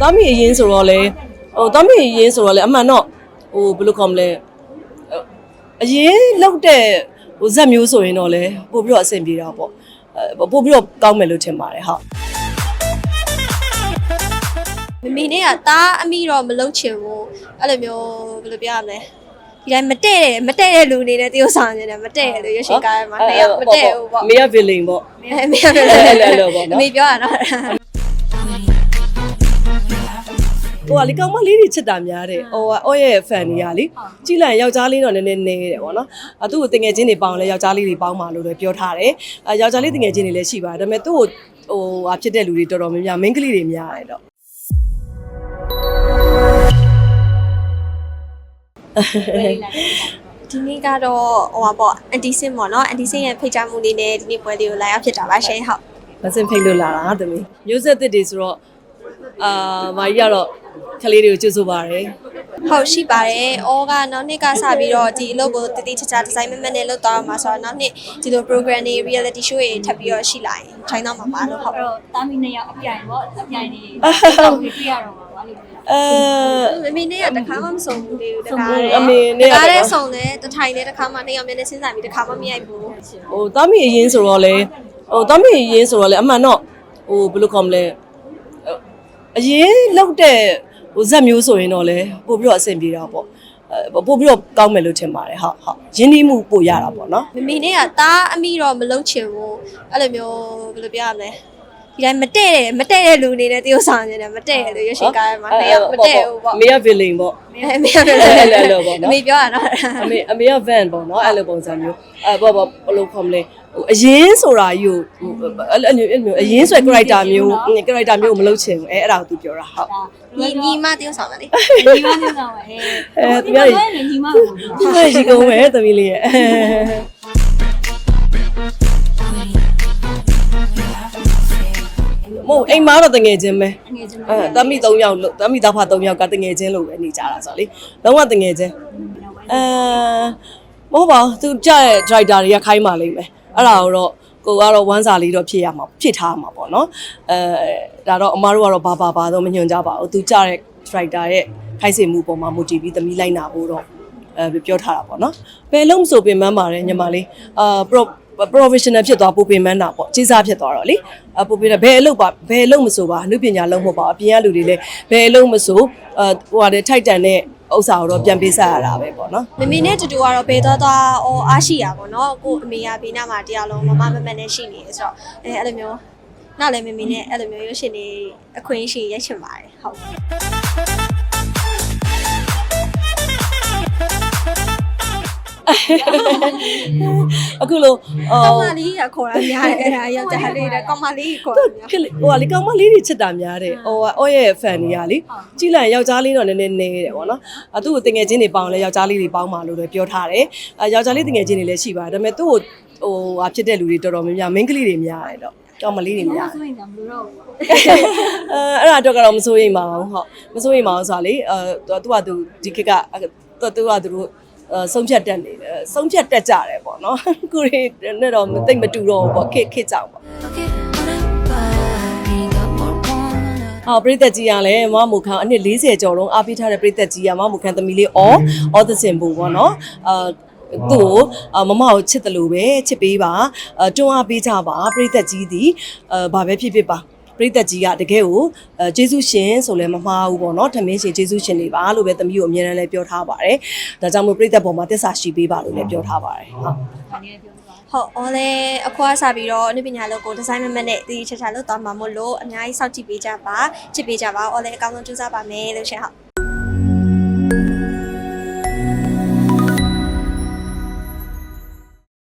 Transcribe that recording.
တားမိအရင်ဆိုတော့လေဟိုတားမိအရင်ဆိုတော့လေအမှန်တော့ဟိုဘယ်လိုခေါ်မလဲအရင်လောက်တဲ့ဟိုဇက်မျိုးဆိုရင်တော့လေပို့ပြီးတော့အဆင်ပြေတာပေါ့အဲပို့ပြီးတော့ကောင်းမယ်လို့ထင်ပါတယ်ဟုတ်မမေနဲ့ကတားအမိတော့မလုံးချင်ဘူးအဲ့လိုမျိုးဘယ်လိုပြောရမလဲဒီတိုင်းမတဲ့တဲ့မတဲ့တဲ့လူအနေနဲ့တယောက်ဆောင်နေတယ်မတဲ့တဲ့လူရွှေရှင်ကားထဲမှာနေရမတဲ့ဘူးပေါ့မေရဗီလင်ပေါ့အမေပြောအဲ့လိုအဲ့လိုပေါ့နော်အမေပြောရတော့ ဟိုကလေကောင်မလေးတွေချစ်တာများတယ်ဟိုကအော်ရဲ့ fan တွေကလေကြည်လန်ယောက်ျားလေးတော့နည်းနည်းနေတယ်ပေါ့နော်အသူ့ကိုတငယ်ချင်းတွေပေါင်းလဲယောက်ျားလေးတွေပေါင်းပါလို့လည်းပြောထားတယ်အဲယောက်ျားလေးတငယ်ချင်းတွေလည်းရှိပါတယ်ဒါပေမဲ့သူ့ကိုဟိုဟာဖြစ်တဲ့လူတွေတော်တော်များများမင်းကလေးတွေများတယ်တော့ဒီနေ့ကတော့ဟိုပါပေါ့အန်တီစင်ပေါ့နော်အန်တီစင်ရဲ့ဖိတ်ကြားမှုလေးနဲ့ဒီနေ့ပွဲလေးကိုလာရောက်ဖြစ်တာပါရှင်ဟုတ်မစင်ဖိတ်လို့လာတာသမီးမျိုးဆက်သစ်တွေဆိုတော့ အာမာကြီးကတော့ကလေးတွေကိုကျေးဇူးပါတယ်ဟုတ်ရှိပါတယ်။အော်ကနောက်နှစ်ကစပြီးတော့ဒီအလုပ်ကိုတတိချာချာဒီဇိုင်းမမနဲ့လုပ်သွားမှာဆိုတော့နောက်နှစ်ဒီလို program တွေ reality show တွေထပ်ပြီးတော့ရှိလာရင်ထိုင်းတော့မှာပါလို့ဟုတ်အဲ့တော့တာမီနှစ်ယောက်အပြိုင်ပေါ့အပြိုင်နေတော့တွေ့ရတော့မှာပါလို့ပြောတာအဲမမေနဲ့ကတခါမှမဆုံးဘူးလေတခါအမေနဲ့ကတခါတည်းဆုံးတယ်တထိုင်နဲ့တခါမှနှစ်ယောက်မျက်နှာချင်းဆိုင်ပြီးတခါမှမရိုက်ဘူးဟိုတာမီအရင်ဆိုတော့လေဟိုတာမီအရင်ဆိုတော့လေအမှန်တော့ဟိုဘယ်လိုခေါ်မလဲ အရင်လောက်တဲ့ဟိုဇက်မျိုးဆိုရင်တော့လေပို့ပြီးတော့အဆင်ပြေတာပေါ့အဲပို့ပြီးတော့ကောင်းမယ်လို့ထင်ပါတယ်ဟုတ်ဟုတ်ရင်းနှီးမှုပို့ရတာပေါ့နော်မမေနဲ့ကတားအမိတော့မလုံးချင်ဘူးအဲ့လိုမျိုးဘယ်လိုပြောရမလဲဒီတိုင်းမတဲ့တဲ့မတဲ့တဲ့လူအနေနဲ့တယောက်ဆောင်နေတယ်မတဲ့တဲ့လူရွှေရှင်ကားထဲမှာနေရမတဲ့ဘူးပေါ့မေရဗီလင်ပေါ့အမေပြောအဲ့လိုအဲ့လိုပေါ့နော်အမေပြောရတော့အမေအမေက van ပေါ့နော်အဲ့လိုပုံစံမျိုးအဲပေါ့ပေါ့ဘယ်လိုခေါ်မလဲဟို အရင်ဆိုတာကြီးကိုဟိုအဲ့လိုအဲ့လိုအရင်ဆို character မျိုး character မျိုးကိုမလုပ်ချင်ဘူးအဲအဲ့ဒါကိုသူပြောတာဟုတ်ဒါညီညီမတယောက်ဆောင်ပါလေညီမနဲ့တော့အဲညီမကိုဒီကရှိကုန်မယ်သမီးလေးရဲ့မဟုတ်အိမ်မာတော့တငယ်ချင်းပဲငွေချင်းအဲတမိ၃ယောက်လို့တမိသားဖ၃ယောက်ကတငယ်ချင်းလို့ပဲနေကြတာဆိုလေလုံးဝတငယ်ချင်းအဲမဟုတ်ပါဘူးသူကြားတဲ့ driver တွေကခိုင်းပါလိမ့်မယ် အဲ့ဒါကိုတော့ကိုကတော့ဝမ်းစာလေးတော့ဖြစ်ရမှာဖြစ်ထားမှာပေါ့နော်အဲဒါတော့အမားတို့ကတော့ဘာဘာဘာတော့မညွှန်ကြပါဘူးသူကြားတဲ့ driver ရဲ့ခိုင်းစေမှုပေါ်မှာမူတည်ပြီးသမီးလိုက်နာဖို့တော့အဲပြောထားတာပေါ့နော်ဘယ်လုံးမဆိုပင်ပန်းပါတယ်ညီမလေးအာ pro professional ဖြစ်သွားပိုပင်ပန်းတာပေါ့ကြီးစားဖြစ်သွားတော့လေအပိုပင်ဘယ်အလုပ်ပါဘယ်အလုပ်မဆိုပါအနုပညာလုံးမဟုတ်ပါအပြင်ကလူတွေလည်းဘယ်အလုပ်မဆိုအဟိုဟာတဲ့ထိုက်တန်တဲ့ ဥစ္စာကိုတော့ပြန်ပေးဆက်ရတာပဲပေါ့နော်မမေနဲ့တူတူကတော့ဘယ်တော့သွားအော်အားရှိရပါတော့ကိုအမေကဘေးနားမှာတရားလုံးမမမမနဲ့ရှိနေဆိုတော့အဲအဲ့လိုမျိုးနောက်လည်းမမေနဲ့အဲ့လိုမျိုးရုပ်ရှင်တွေအခွင့်အရှိရိုက်ချင်ပါတယ်ဟုတ် အခုလို့အော်ကောင်မလေးကခေါ်တာများတယ်အဲ့ဒါယောက်ျားလေးတဲ့ကောင်မလေးခေါ်တာများကလေးဟိုကလေကောင်မလေးတွေချစ်တာများတယ်ဟိုကအော်ရဲ့ fan တွေကလေကြည်လန်ယောက်ျားလေးတော့နည်းနည်းနေတယ်ပေါ့နော်အသူ့ကိုတငယ်ချင်းတွေပေါင်းလဲယောက်ျားလေးတွေပေါင်းပါလို့လည်းပြောထားတယ်အဲယောက်ျားလေးတငယ်ချင်းတွေလည်းရှိပါတယ်ဒါပေမဲ့သူ့ကိုဟိုဟာဖြစ်တဲ့လူတွေတော်တော်များများမင်းကလေးတွေများတယ်တော့ကောင်မလေးတွေများတယ်ဆိုရင်တော့မလို့တော့အဲအဲ့ဒါတော့ကတော့မစိုးရိမ်ပါဘူးဟုတ်မစိုးရိမ်ပါဘူးဆိုတာလေအဲသူကသူဒီခေတ်ကသူသူကသူတို့အဲ ဆုံးဖြတ်တက်နေတယ်ဆုံးဖြတ်တက်ကြတယ်ပေါ့နော်ကိုရီနဲ့တော့တိတ်မတူတော့ဘူးပေါ့ခေတ်ခေတ်ကြောင်ပေါ့ဟောပရိသတ်ကြီးကလည်းမမူခန်းအနှစ်40ကျော်လုံးအားပေးထားတဲ့ပရိသတ်ကြီးကမမူခန်းသမီးလေးအော်အော်သစင်ဘူးပေါ့နော်အာသူ့ကိုအာမမကိုချစ်တယ်လို့ပဲချစ်ပေးပါအတွန်းအားပေးကြပါပရိသတ်ကြီးသည်အဲဘာပဲဖြစ်ဖြစ်ပါ ပရိသတ်ကြီးကတကယ်ကိုအဲဂျေစုရှင်ဆိုလည်းမမှားဘူးပေါ့နော်ထမင်းရှင်ဂျေစုရှင်တွေပါလို့ပဲသမီးကိုအမြဲတမ်းလည်းပြောထားပါတယ်ဒါကြောင့်မို့ပရိသတ်ပေါ်မှာတစ္ဆာရှိပေးပါလို့လည်းပြောထားပါတယ်ဟုတ်ဒါနေပြောပါဟုတ်အော်လေအခွားစားပြီးတော့အနုပညာလုပ်ကိုဒီဇိုင်းမမနဲ့တည်ချာချာလုပ်သွားမှာမို့လို့အများကြီးစောင့်ကြည့်ပေးကြပါချစ်ပေးကြပါအော်လေအကောင်းဆုံးကြိုးစားပါမယ်လို့ရှင်ဟုတ်